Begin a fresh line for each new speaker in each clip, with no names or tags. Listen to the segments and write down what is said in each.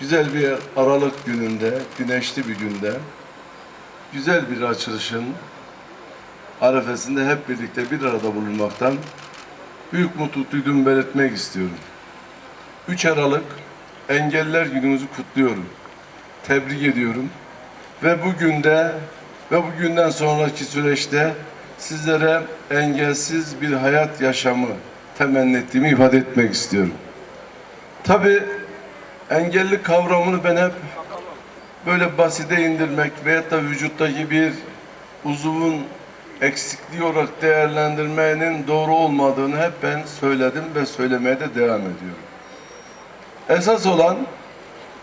Güzel bir Aralık gününde, güneşli bir günde, güzel bir açılışın arefesinde hep birlikte bir arada bulunmaktan büyük mutluluk duyduğumu belirtmek istiyorum. 3 Aralık Engelliler Günümüzü kutluyorum. Tebrik ediyorum. Ve bugünde ve bugünden sonraki süreçte sizlere engelsiz bir hayat yaşamı temenni ettiğimi ifade etmek istiyorum. Tabii engelli kavramını ben hep böyle basite indirmek veyahut da vücuttaki bir uzuvun eksikliği olarak değerlendirmenin doğru olmadığını hep ben söyledim ve söylemeye de devam ediyorum. Esas olan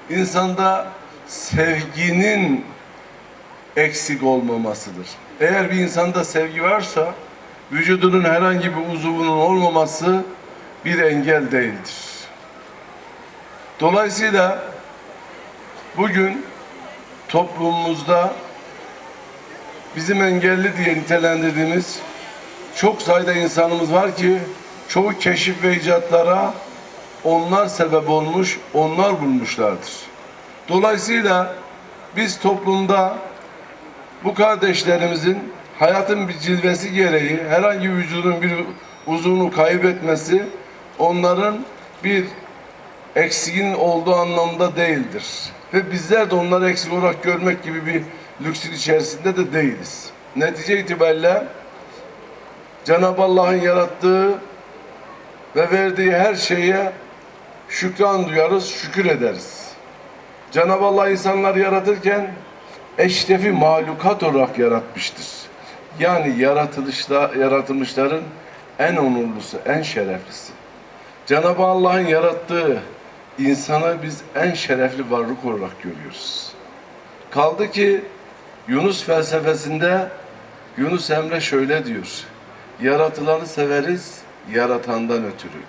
insanda sevginin eksik olmamasıdır. Eğer bir insanda sevgi varsa vücudunun herhangi bir uzuvunun olmaması bir engel değildir. Dolayısıyla bugün toplumumuzda bizim engelli diye nitelendirdiğimiz çok sayıda insanımız var ki çoğu keşif ve icatlara onlar sebep olmuş, onlar bulmuşlardır. Dolayısıyla biz toplumda bu kardeşlerimizin hayatın bir cilvesi gereği herhangi vücudun bir uzuvunu kaybetmesi onların bir eksiğin olduğu anlamda değildir. Ve bizler de onları eksik olarak görmek gibi bir lüksün içerisinde de değiliz. Netice itibariyle Cenab-ı Allah'ın yarattığı ve verdiği her şeye şükran duyarız, şükür ederiz. Cenab-ı Allah insanları yaratırken eşrefi mahlukat olarak yaratmıştır. Yani yaratılışla, yaratılmışların en onurlusu, en şereflisi. Cenab-ı Allah'ın yarattığı insanı biz en şerefli varlık olarak görüyoruz. Kaldı ki Yunus felsefesinde Yunus Emre şöyle diyor. Yaratılanı severiz yaratandan ötürü.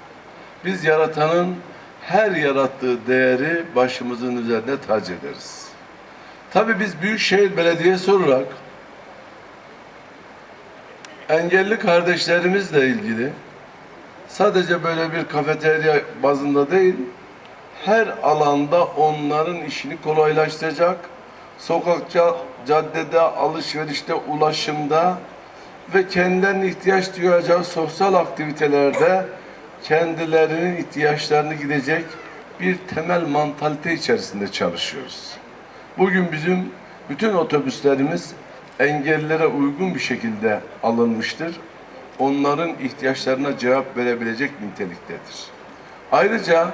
Biz yaratanın her yarattığı değeri başımızın üzerine tac ederiz. Tabii biz Büyükşehir Belediyesi olarak engelli kardeşlerimizle ilgili sadece böyle bir kafeterya bazında değil, her alanda onların işini kolaylaştıracak, sokakça, caddede, alışverişte, ulaşımda ve kendilerinin ihtiyaç duyacağı sosyal aktivitelerde kendilerinin ihtiyaçlarını gidecek bir temel mantalite içerisinde çalışıyoruz. Bugün bizim bütün otobüslerimiz engellilere uygun bir şekilde alınmıştır. Onların ihtiyaçlarına cevap verebilecek niteliktedir. Ayrıca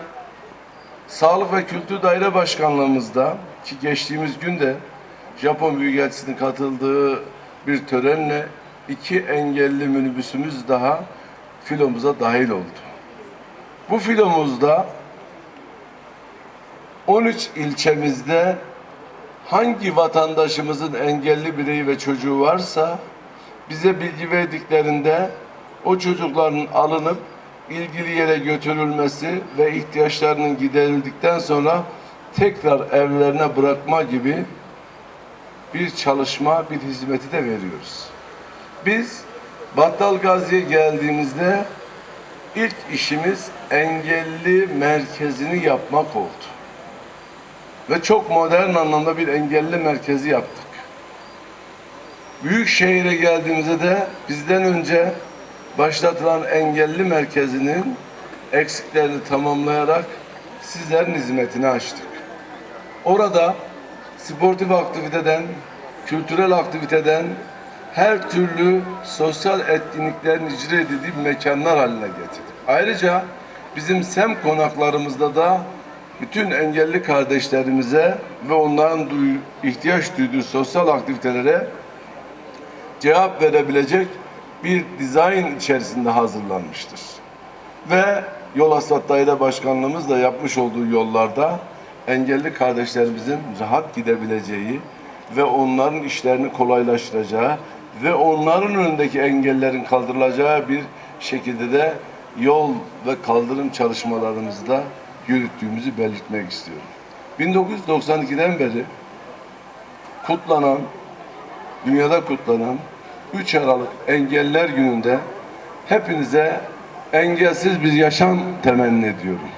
Sağlık ve Kültür Daire Başkanlığımızda ki geçtiğimiz günde Japon Büyükelçisi'nin katıldığı bir törenle iki engelli minibüsümüz daha filomuza dahil oldu. Bu filomuzda 13 ilçemizde hangi vatandaşımızın engelli bireyi ve çocuğu varsa bize bilgi verdiklerinde o çocukların alınıp ilgili yere götürülmesi ve ihtiyaçlarının giderildikten sonra tekrar evlerine bırakma gibi bir çalışma, bir hizmeti de veriyoruz. Biz Battal Gazi'ye geldiğimizde ilk işimiz engelli merkezini yapmak oldu. Ve çok modern anlamda bir engelli merkezi yaptık. Büyük şehire geldiğimizde de bizden önce başlatılan engelli merkezinin eksiklerini tamamlayarak sizlerin hizmetine açtık. Orada sportif aktiviteden, kültürel aktiviteden her türlü sosyal etkinliklerin icra edildiği mekanlar haline getirdik. Ayrıca bizim sem konaklarımızda da bütün engelli kardeşlerimize ve onların ihtiyaç duyduğu sosyal aktivitelere cevap verebilecek bir dizayn içerisinde hazırlanmıştır. Ve Yol Asfalt Daire Başkanlığımız da yapmış olduğu yollarda engelli kardeşlerimizin rahat gidebileceği ve onların işlerini kolaylaştıracağı ve onların önündeki engellerin kaldırılacağı bir şekilde de yol ve kaldırım çalışmalarımızda yürüttüğümüzü belirtmek istiyorum. 1992'den beri kutlanan, dünyada kutlanan 3 Aralık Engeller Günü'nde hepinize engelsiz bir yaşam temenni ediyorum.